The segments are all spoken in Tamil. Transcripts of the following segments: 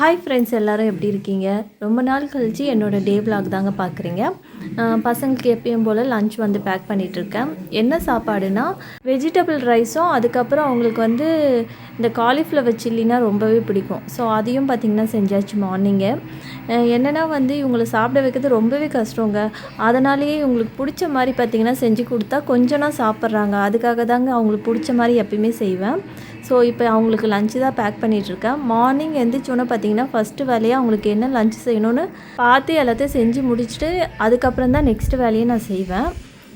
ஹாய் ஃப்ரெண்ட்ஸ் எல்லோரும் எப்படி இருக்கீங்க? ரொம்ப நாள் கழித்து என்னோடய டே vlog தாங்க பார்க்குறீங்க பசங்களுக்கு எப்பயும் போல் லஞ்ச் வந்து பேக் பண்ணிகிட்ருக்கேன் என்ன சாப்பாடுனா வெஜிடபிள் ரைஸும் அதுக்கப்புறம் அவங்களுக்கு வந்து இந்த காலிஃப்ளவர் சில்லினா ரொம்பவே பிடிக்கும். ஸோ அதையும் பார்த்திங்கன்னா செஞ்சாச்சு மார்னிங்கு என்னென்னா வந்து இவங்களை சாப்பிட வைக்கிறது ரொம்பவே கஷ்டங்க. அதனாலேயே இவங்களுக்கு பிடிச்ச மாதிரி பார்த்திங்கன்னா செஞ்சு கொடுத்தா கொஞ்சம்னா சாப்பிட்றாங்க. அதுக்காக தாங்க அவங்களுக்கு பிடிச்ச மாதிரி எப்பயுமே செய்வேன். ஸோ இப்போ அவங்களுக்கு லஞ்சு தான் பேக் பண்ணிகிட்ருக்கேன் மார்னிங் எந்திரிச்சோன்னே பார்த்தீங்கன்னா ஃபஸ்ட்டு வேலையாக அவங்களுக்கு என்ன லஞ்ச் செய்யணும்னு பார்த்து எல்லாத்தையும் செஞ்சு முடிச்சுட்டு அதுக்கப்புறம் தான் நெக்ஸ்ட் வேலையை நான் செய்வேன்.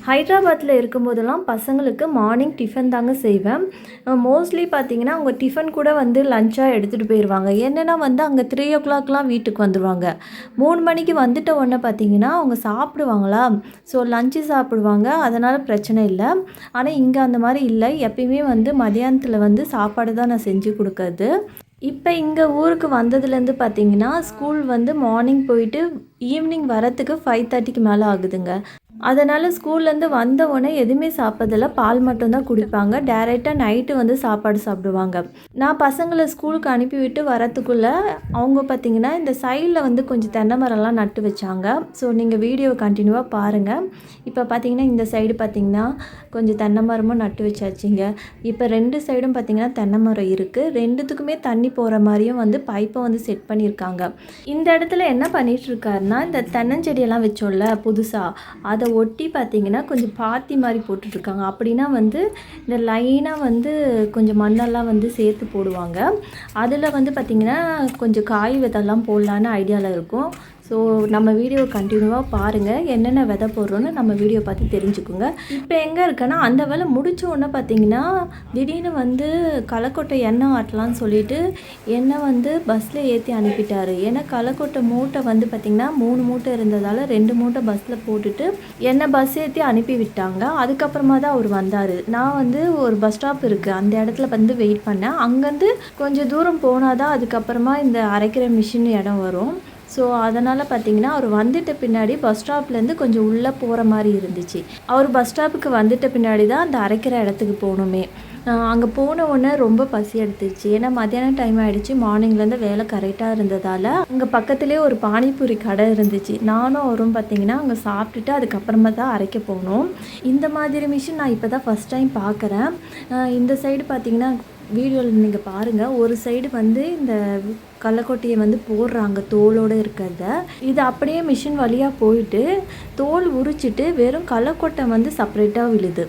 ஹைதராபாத்தில் இருக்கும்போதெல்லாம் பசங்களுக்கு மார்னிங் டிஃபன் தாங்க செய்வேன். மோஸ்ட்லி பார்த்தீங்கன்னா அவங்க டிஃபன் கூட வந்து லஞ்சாக எடுத்துகிட்டு போயிடுவாங்க என்னென்னா வந்து அங்கே த்ரீ ஓ கிளாக்லாம் வீட்டுக்கு வந்துடுவாங்க மூணு மணிக்கு வந்துட்ட உடனே பார்த்தீங்கன்னா அவங்க சாப்பிடுவாங்களா? ஸோ லஞ்சு சாப்பிடுவாங்க. அதனால் பிரச்சனை இல்லை. ஆனால் இங்கே அந்த மாதிரி இல்லை. எப்பயுமே வந்து மதியானத்தில் வந்து சாப்பாடு தான் நான் செஞ்சு கொடுக்கறது. இப்போ இங்கே ஊருக்கு வந்ததுலேருந்து பார்த்தீங்கன்னா ஸ்கூல் வந்து மார்னிங் போயிட்டு ஈவினிங் வரத்துக்கு ஃபைவ் தேர்ட்டிக்கு மேலே ஆகுதுங்க. அதனால் ஸ்கூல்லேருந்து வந்த உடனே எதுவுமே சாப்பிட்றதில்ல. பால் மட்டும்தான் குடிப்பாங்க. டேரெக்டாக நைட்டு வந்து சாப்பாடு சாப்பிடுவாங்க. நான் பசங்களை ஸ்கூலுக்கு அனுப்பி விட்டு வரத்துக்குள்ளே அவங்க பார்த்திங்கன்னா இந்த சைடில் வந்து கொஞ்சம் தென்னை மரம்லாம் நட்டு வச்சாங்க. ஸோ நீங்கள் வீடியோவை கண்டினியூவாக பாருங்கள் இப்போ பார்த்தீங்கன்னா இந்த சைடு பார்த்திங்கன்னா கொஞ்சம் தென்னை மரமும் நட்டு வச்சாச்சுங்க. இப்போ ரெண்டு சைடும் பார்த்திங்கன்னா தென்னை மரம் இருக்குது ரெண்டுத்துக்குமே தண்ணி போகிற மாதிரியும் வந்து பைப்பை வந்து செட் பண்ணியிருக்காங்க. இந்த இடத்துல என்ன பண்ணிகிட்ருக்காருன்னா இந்த தென்னஞ்செடியெல்லாம் வச்சோம்ல புதுசாக அதை ஒட்டி பார்த்திங்கன்னா கொஞ்சம் பாத்தி மாதிரி போட்டுட்ருக்காங்க. அப்படின்னா வந்து இந்த லைனாக வந்து கொஞ்சம் மண்ணெல்லாம் வந்து சேர்த்து போடுவாங்க. அதில் வந்து பார்த்திங்கன்னா கொஞ்சம் காய் விதெல்லாம் போடலான்னு ஐடியாவில் இருக்கும். ஸோ நம்ம வீடியோ கண்டினியூவாக பாருங்கள் என்னென்ன விதை போடுறோன்னு நம்ம வீடியோ பார்த்து தெரிஞ்சுக்குங்க. இப்போ எங்கே இருக்கேன்னா அந்த வேலை முடிச்ச உடனே பார்த்தீங்கன்னா திடீர்னு வந்து களைக்கொட்டை எண்ணெய் ஆட்டலாம்னு சொல்லிட்டு எண்ணெய் வந்து பஸ்ஸில் ஏற்றி அனுப்பிட்டார். ஏன்னா களைக்கொட்டை மூட்டை வந்து பார்த்திங்கன்னா மூணு மூட்டை இருந்ததால் ரெண்டு மூட்டை பஸ்ஸில் போட்டுட்டு என்னை பஸ் ஏற்றி அனுப்பி விட்டாங்க. அதுக்கப்புறமா தான் அவர் வந்தார். நான் வந்து ஒரு பஸ் ஸ்டாப் இருக்குது அந்த இடத்துல வந்து வெயிட் பண்ணேன். அங்கேருந்து கொஞ்சம் தூரம் போனால் தான் அதுக்கப்புறமா இந்த அரைக்கிற மிஷின் இடம் வரும். ஸோ அதனால் பார்த்தீங்கன்னா அவர் வந்துட்ட பின்னாடி பஸ் ஸ்டாப்லேருந்து கொஞ்சம் உள்ளே போகிற மாதிரி இருந்துச்சு. அவர் பஸ் ஸ்டாப்புக்கு வந்துட்ட பின்னாடி தான் அந்த அரைக்கிற இடத்துக்கு போகணுமே. அங்கே போன உடனே ரொம்ப பசி எடுத்துருச்சு. ஏன்னா மத்தியானம் டைம் ஆகிடுச்சு மார்னிங்லேருந்து வேலை கரெக்டாக இருந்ததால் அங்கே பக்கத்துலேயே ஒரு பானிபூரி கடை இருந்துச்சு. நானும் அவரும் பார்த்தீங்கன்னா அங்கே சாப்பிட்டுட்டு அதுக்கப்புறமா தான் அரைக்க போனோம். இந்த மாதிரி மிஷின் நான் இப்போ தான் ஃபஸ்ட் டைம் பார்க்குறேன் இந்த சைடு பார்த்தீங்கன்னா வீடியோவில் நீங்கள் பாருங்கள் ஒரு சைடு வந்து இந்த கடலக்கொட்டையை வந்து போடுறாங்க தோலோடு இருக்கிறத. இது அப்படியே மிஷின் வழியாக போயிட்டு தோல் உரிச்சிட்டு வெறும் கடலக்கொட்டை வந்து செப்ரேட்டாக விழுது.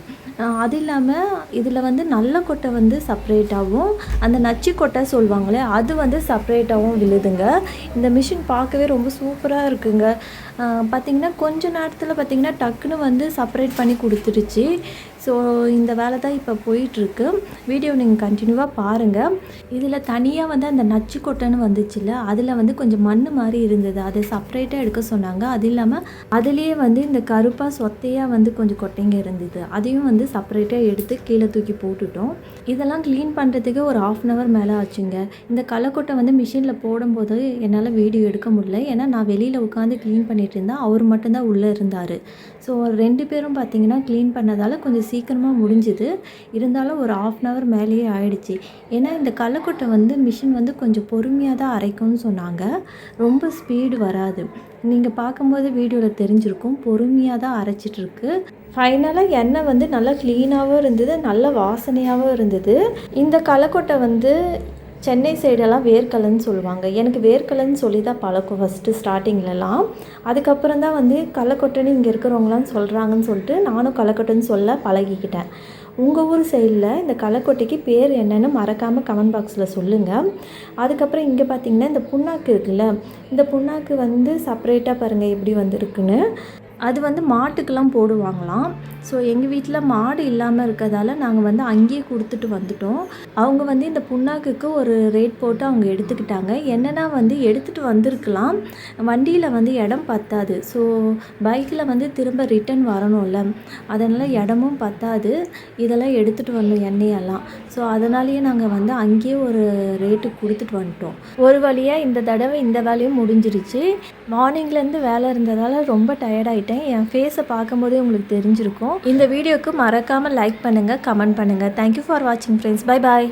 அது இல்லாமல் இதில் வந்து நல்ல கொட்டை வந்து செப்ரேட்டாகவும் அந்த நச்சு கொட்டை சொல்லுவாங்களே அது வந்து செப்ரேட்டாகவும் விழுதுங்க. இந்த மிஷின் பார்க்கவே ரொம்ப சூப்பராக இருக்குங்க. பார்த்திங்கன்னா கொஞ்ச நேரத்தில் பார்த்திங்கன்னா டக்குன்னு வந்து செப்பரேட் பண்ணி கொடுத்துருச்சு ஸோ இந்த வேலை தான் இப்போ போயிட்டுருக்கு. வீடியோ நீங்கள் கண்டினியூவாக பாருங்கள் இதில் தனியாக வந்து அந்த நச்சு கொட்டைன்னு வந்துச்சுல்ல அதில் வந்து கொஞ்சம் மண் மாதிரி இருந்தது. அதை செப்பரேட்டாக எடுக்க சொன்னாங்க. அது இல்லாமல் அதுலேயே வந்து இந்த கருப்பாக சொத்தையாக வந்து கொஞ்சம் கொட்டைங்க இருந்தது. அதையும் வந்து செப்பரேட்டாக எடுத்து கீழே தூக்கி போட்டுட்டோம். இதெல்லாம் க்ளீன் பண்ணுறதுக்கு ஒரு ஆஃப் அன் ஹவர் மேலே ஆச்சுங்க. இந்த களைக்கொட்டை வந்து மிஷினில் போடும்போது என்னால் வீடியோ எடுக்க முடியல. ஏன்னா நான் வெளியில் உட்காந்து க்ளீன் பண்ணிகிட்டு இருந்தேன். அவர் மட்டும்தான் உள்ளே இருந்தார். ஸோ ரெண்டு பேரும் பார்த்தீங்கன்னா க்ளீன் பண்ணதால் கொஞ்சம் சீக்கிரமாக முடிஞ்சுது. இருந்தாலும் ஒரு ஆஃப் அன் ஹவர் மேலேயே ஆயிடுச்சு. ஏன்னா இந்த களைக்கொட்டை வந்து மிஷின் வந்து கொஞ்சம் பொறுமையாக தான் அரைக்கும்னு சொன்னாங்க. ரொம்ப ஸ்பீடு வராது. நீங்கள் பார்க்கும்போது வீடியோவில் தெரிஞ்சிருக்கும். பொறுமையாக தான் அரைச்சிட்ருக்கு ஃபைனலாக எண்ணெய் வந்து நல்லா க்ளீனாகவும் இருந்தது. நல்ல வாசனையாகவும் இருந்தது. இந்த களைக்கொட்டை வந்து சென்னை சைடெல்லாம் வேர்க்கலைன்னு சொல்லுவாங்க. எனக்கு வேர்க்கலைன்னு சொல்லி தான் பழக்கம் ஃபஸ்ட்டு ஸ்டார்டிங்லலாம் அதுக்கப்புறம் தான் வந்து களைக்கொட்டைன்னு இங்கே இருக்கிறவங்களாம் சொல்கிறாங்கன்னு சொல்லிட்டு நானும் களைக்கொட்டைன்னு சொல்ல பழகிக்கிட்டேன். உங்கள் ஊர் சைடில் இந்த களைக்கொட்டைக்கு பேர் என்னென்னு மறக்காமல் கமெண்ட் பாக்ஸில் சொல்லுங்கள் அதுக்கப்புறம் இங்கே பார்த்தீங்கன்னா இந்த புண்ணாக்கு இருக்குல்ல இந்த புண்ணாக்கு வந்து செப்பரேட்டாக பாருங்கள் எப்படி வந்திருக்குன்னு. அது வந்து மாட்டுக்கெல்லாம் போடுவாங்களாம். ஸோ எங்கள் வீட்டில் மாடு இல்லாமல் இருக்கிறதால நாங்கள் வந்து அங்கேயே கொடுத்துட்டு வந்துட்டோம். அவங்க வந்து இந்த புண்ணாக்குக்கு ஒரு ரேட் போட்டு அவங்க எடுத்துக்கிட்டாங்க. என்னென்னா வந்து எடுத்துகிட்டு வந்திருக்கலாம். வண்டியில் வந்து இடம் பத்தாது. ஸோ பைக்கில் வந்து திரும்ப ரிட்டன் வரணும்ல. அதனால் இடமும் பத்தாது. இதெல்லாம் எடுத்துகிட்டு வந்தோம் எண்ணெயெல்லாம். ஸோ அதனாலேயே நாங்கள் வந்து அங்கேயே ஒரு ரேட்டு கொடுத்துட்டு வந்துட்டோம். ஒரு வழியாக இந்த தடவை இந்த வேலையும் முடிஞ்சிருச்சு. மார்னிங்லேருந்து வேலை இருந்ததால் ரொம்ப பண்ணிட்டேன் என் ஃபேஸை பார்க்கும்போதே உங்களுக்கு தெரிஞ்சிருக்கும். இந்த வீடியோக்கு மறக்காமல் லைக் பண்ணுங்கள் கமெண்ட் பண்ணுங்கள் தேங்க்யூ ஃபார் வாட்சிங் ஃப்ரெண்ட்ஸ் பை பாய்